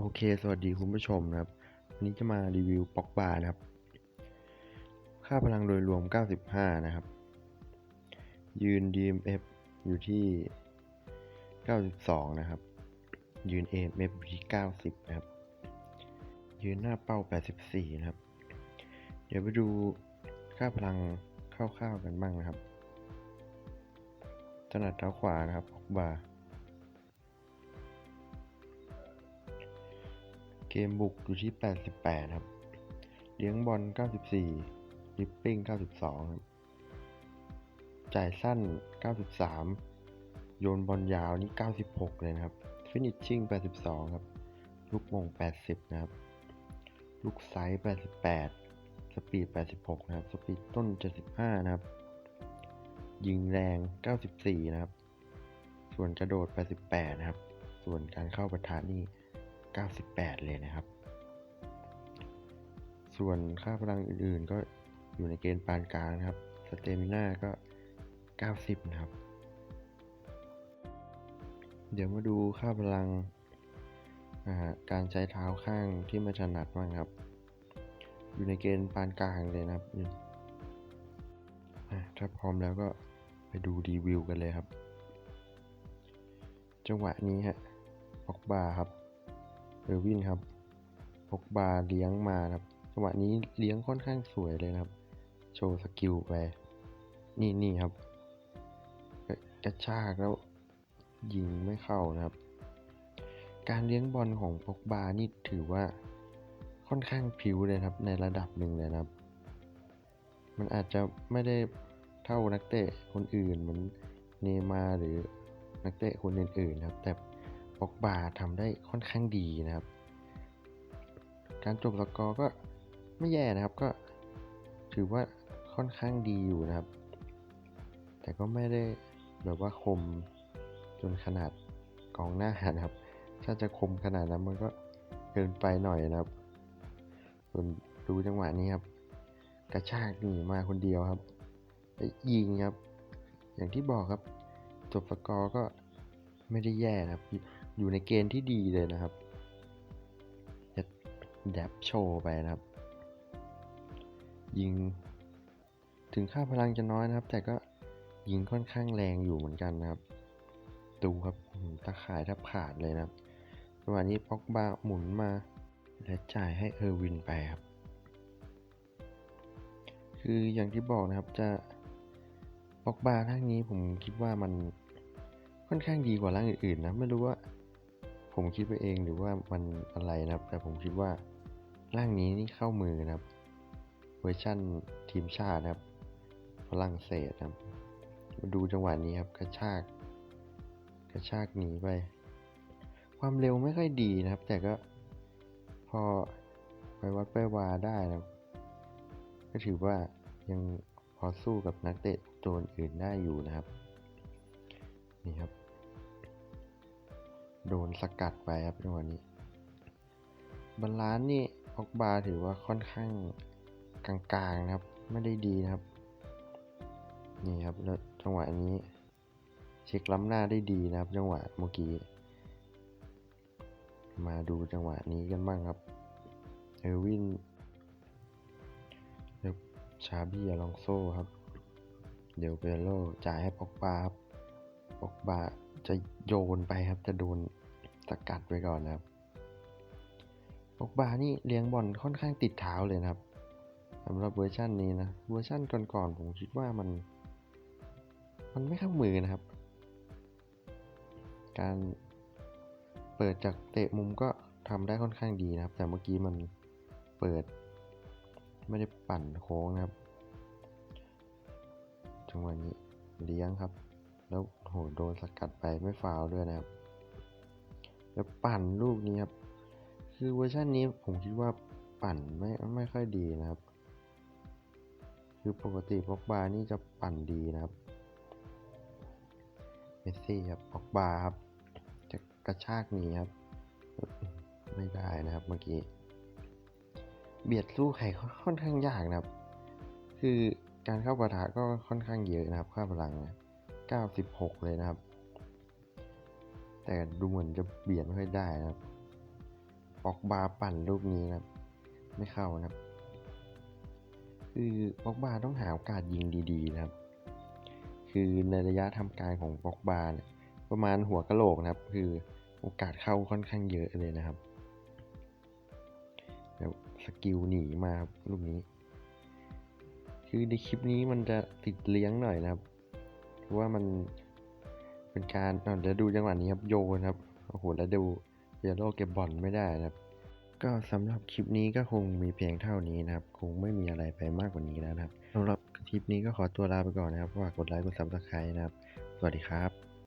โอเค สวัสดีคุณผู้ชมนะครับวันนี้จะมารีวิวป็อกบาร์นะครับ ค่าพลังโดยรวม 95 นะครับ ยืน DMF อยู่ที่ 92 นะครับ ยืน AMF อยู่ที่ 90 นะครับ ยืนหน้าเป้า 84 นะครับ เดี๋ยวไปดูค่าพลังคร่าวๆกันบ้างนะครับถนัดเท้าขวานะครับปอกบาร์ เกมบุกอยู่ที่ 88 ครับ เลี้ยงบอล 94ริปปิ้ง 92 ครับ จ่ายสั้น 93 โยนบอลยาวนี่ 96 เลยนะครับ ฟินิชชิ่ง 82 ครับ ลูกมง 80 นะครับ ลูกไซส์ 88 สปีด 86 นะครับ สปีดต้น 75 นะครับ ยิงแรง 94 นะครับ ส่วนกระโดด 88 นะครับ ส่วนการเข้าประทานนี่ 98 เลยนะครับ ส่วนค่าพลังอื่นๆ ก็อยู่ในเกณฑ์ปานกลางนะครับ สเตมิน่าก็ 90 นะครับ เดี๋ยวมาดูค่าพลังการใช้เท้าข้างที่ไม่ถนัดบ้างครับ อยู่ในเกณฑ์ปานกลางเลยนะครับ ถ้าพร้อมแล้วก็ไปดูรีวิวกันเลยครับ จังหวะนี้ฮะออกบาครับ เออร์วินครับพกบาเลี้ยงมาครับจังหวะนี้เลี้ยงค่อนข้างสวยเลยนะครับ โชว์สกิลไปนี่นี่ครับกระชากแล้วยิงไม่เข้านะครับ การเลี้ยงบอลของพกบานี่ถือว่าค่อนข้างผิวเลยครับ ในระดับหนึ่งเลยครับ มันอาจจะไม่ได้เท่านักเตะคนอื่นเหมือนเนมาหรือนักเตะคนอื่นๆครับ แต่ ปอกบาทำได้ค่อนข้างดีนะครับ การจบสกอร์ก็ไม่แย่นะครับก็ถือว่าค่อนข้างดีอยู่นะครับ แต่ก็ไม่ได้แบบว่าคมจนขนาดกองหน้านะครับ ถ้าจะคมขนาดนั้นมันก็เกินไปหน่อยนะครับ ส่วนดูจังหวะนี้ครับ กระชากหนีมาคนเดียวครับยิงครับ อย่างที่บอกครับ จบสกอร์ก็ไม่ได้แย่นะครับ อยู่ในเกณฑ์ที่ดีเลยนะครับ จะแดบโชว์ไปนะครับ ยิง ถึงค่าพลังจะน้อยนะครับ แต่ก็ยิงค่อนข้างแรงอยู่เหมือนกันนะครับ ดูครับตะข่ายแทบขาดเลยนะครับจังหวะนี้ป็อกบาหมุนมา และจ่ายให้เออร์วินไปครับ คืออย่างที่บอกนะครับจะป็อกบาร่างนี้ผมคิดว่ามันค่อนข้างดีกว่าร่างอื่นๆนะ ไม่รู้ว่า ผมคิดไปเองหรือว่ามันอะไรนะครับ แต่ผมคิดว่าร่างนี้นี่เข้ามือนะครับ เวอร์ชั่นทีมชาตินะครับ ฝรั่งเศสนะครับมาดูจังหวะนี้ครับกระชาก กระชากหนีไป ความเร็วไม่ค่อยดีนะครับ แต่ก็พอไปวัดไปวาได้นะก็ถือว่ายังพอสู้กับนักเตะตัวอื่นได้อยู่นะครับ นี่ครับ โดนสกัดไปครับจังหวะนี้บาลานซ์นี่ออกบาถือว่าค่อนข้างกลางๆนะครับ ไม่ได้ดีนะครับ นี่ครับแล้วจังหวะนี้ เช็คล้ำหน้าได้ดีนะครับ จังหวะเมื่อกี้ มาดูจังหวะนี้กันบ้างครับเออร์วินเดี๋ยวชาบี้อลองโซ่ครับ เดี๋ยวเปโลจ่ายให้ปอกบาครับปอกบาจะโยนไปครับจะโดน สกัดไว้ก่อนนะครับปอกบานี่เลี้ยงบอลค่อนข้างติดเท้าเลยนะครับสำหรับเวอร์ชันนี้นะ เวอร์ชันก่อนๆผมคิดว่ามัน มันไม่เข้ามือนะครับ การเปิดจากเตะมุมก็ทำได้ค่อนข้างดีนะครับ แต่เมื่อกี้มันเปิด ไม่ได้ปั่นโค้งนะครับจังหวะนี้เลี้ยงครับ แล้วโหโดนสกัดไปไม่ฟาวด้วยนะครับ แล้วปั่นลูกนี้ครับ คือเวอร์ชันนี้ผมคิดว่าปั่นไม่ไม่ค่อยดีนะครับ คือปกติปอกบาร์นี่จะปั่นดีนะครับ เมสซี่ครับปอกบาร์ครับ จะกระชากหนีครับ ไม่ได้นะครับเมื่อกี้ เบียดสู้ไข่ค่อนข้างยากนะครับ คือการเข้าปะทะก็ค่อนข้างเยอะนะครับค่าพลังนะ96 เลยนะครับ แต่ดูเหมือนจะเบียดไม่ค่อยได้นะครับปอกบาปั่นลูกนี้นะครับ ไม่เข้านะครับ คือปอกบาต้องหาโอกาสยิงดีๆนะครับ คือในระยะทำการของปอกบาเนี่ยประมาณหัวกะโหลกนะครับ คือโอกาสเข้าค่อนข้างเยอะเลยนะครับแล้วสกิลหนีมาครับลูกนี้ คือในคลิปนี้มันจะติดเลี้ยงหน่อยนะครับเพราะว่ามัน เป็นการอะเดี๋ยวดูจังหวะนี้ครับโยนครับโอ้โหแล้วดูเยโร่เก็บบอลไม่ได้นะครับ ก็สำหรับคลิปนี้ก็คงมีเพียงเท่านี้นะครับ คงไม่มีอะไรไปมากกว่านี้แล้วนะครับสำหรับคลิปนี้ก็ขอตัวลาไปก่อนนะครับฝากกดไลค์กดซับสไครต์นะครับ สวัสดีครับ